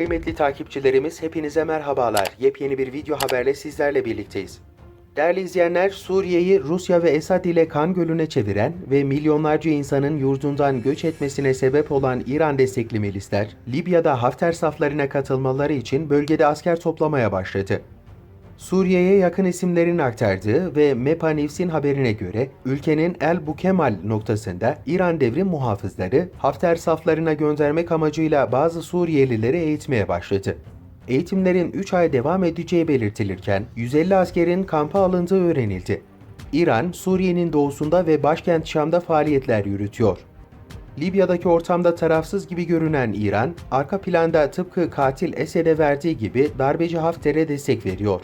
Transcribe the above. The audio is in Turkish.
Kıymetli takipçilerimiz hepinize merhabalar. Yepyeni bir video haberle sizlerle birlikteyiz. Değerli izleyenler, Suriye'yi Rusya ve Esad ile kan gölüne çeviren ve milyonlarca insanın yurdundan göç etmesine sebep olan İran destekli milisler, Libya'da Hafter saflarına katılmaları için bölgede asker toplamaya başladı. Suriye'ye yakın isimlerin aktardığı ve MEPA News'in haberine göre ülkenin El Bukemal noktasında İran devrim muhafızları Hafter saflarına göndermek amacıyla bazı Suriyelileri eğitmeye başladı. Eğitimlerin 3 ay devam edeceği belirtilirken 150 askerin kampa alındığı öğrenildi. İran, Suriye'nin doğusunda ve başkent Şam'da faaliyetler yürütüyor. Libya'daki ortamda tarafsız gibi görünen İran, arka planda tıpkı katil Esed'e verdiği gibi darbeci Hafter'e destek veriyor.